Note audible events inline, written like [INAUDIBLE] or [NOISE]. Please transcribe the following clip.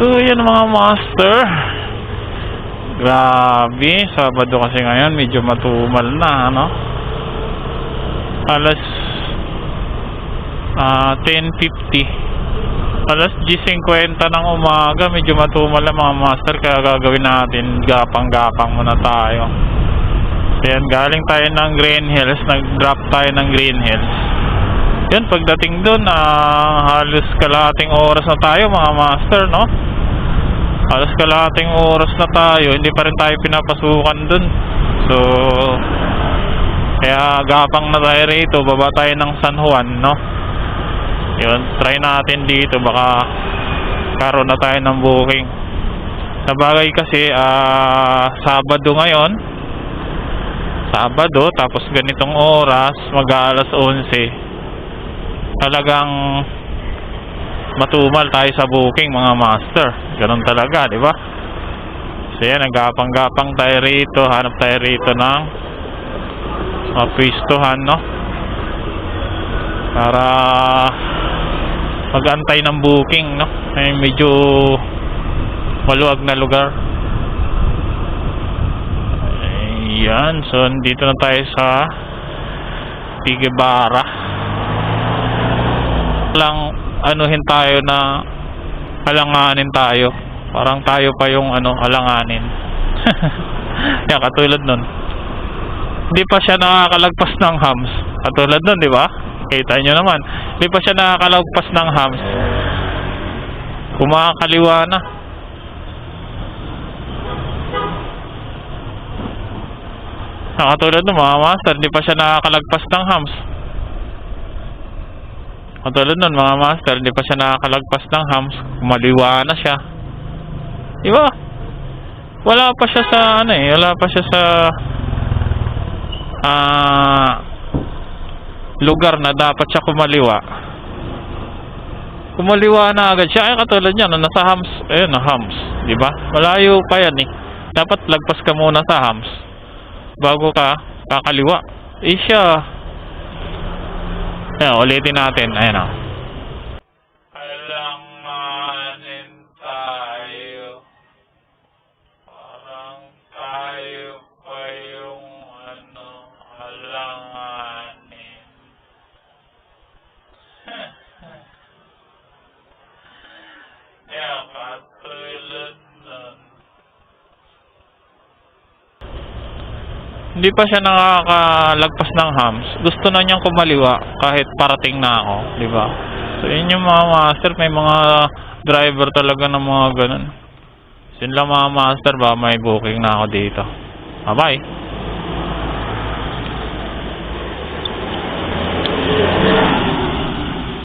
So, yan mga master. Grabe, Sabado kasi ngayon, medyo matumal na, ano? Alas ah 10.50. Alas 10.50 ng umaga, medyo matumal na mga master, kaya gagawin natin, gapang-gapang muna tayo. Ayan, galing tayo ng Green Hills, nag-drop tayo ng Green Hills. Yun, pagdating doon, ah, halos kalahating oras na tayo mga master, no? Halos kalahating oras na tayo, hindi pa rin tayo pinapasukan doon. So, kaya gapang na tayo rito, baba tayo ng San Juan, no? Yun, try natin dito, baka karoon na tayo ng booking. Sa bagay kasi, ah, Sabado ngayon, Sabado, tapos ganitong oras, mag-aalas 11 talagang matumal tayo sa booking mga master. Ganun talaga, di ba? So yan, nagapang-gapang tayo rito, hanap tayo rito ng mapwistuhan, no? Para mag-antay ng booking, no? Ay medyo maluwag na lugar. Ayan, so dito na tayo sa Tigibara lang anuhin tayo na alanganin tayo. Parang tayo pa yung ano, alanganin. [LAUGHS] Yan, katulad nun. Hindi pa siya nakakalagpas ng hams. Katulad nun, di ba? Kita nyo naman. Hindi pa siya nakakalagpas ng hams. Kumakaliwa na. Ah, Katulad nun, mga master, hindi pa siya nakakalagpas ng hams. Katulad nun, mga master, hindi pa siya nakakalagpas ng hams. Maliwa na siya. Di ba? Wala pa siya sa, ano eh, wala pa siya sa, ah, lugar na dapat siya kumaliwa. Kumaliwa na agad siya. Ay, katulad niya, no, nasa hams, ayun, na hams. Di ba? Malayo pa yan eh. Dapat lagpas ka muna sa hams. Bago ka kakaliwa. Eh siya, Ayan, ulitin natin. Ayan o. Alanganin tayo. [LAUGHS] Parang tayo pa yung ano, alanganin. Kaya katulad nun. Hindi pa siya nakakalagpas ng hams. Gusto na niyang kumaliwa kahit parating na ako, di ba? So yun yung mga master, may mga driver talaga ng mga ganun. Lang mga master ba, may booking na ako dito. Bye-bye.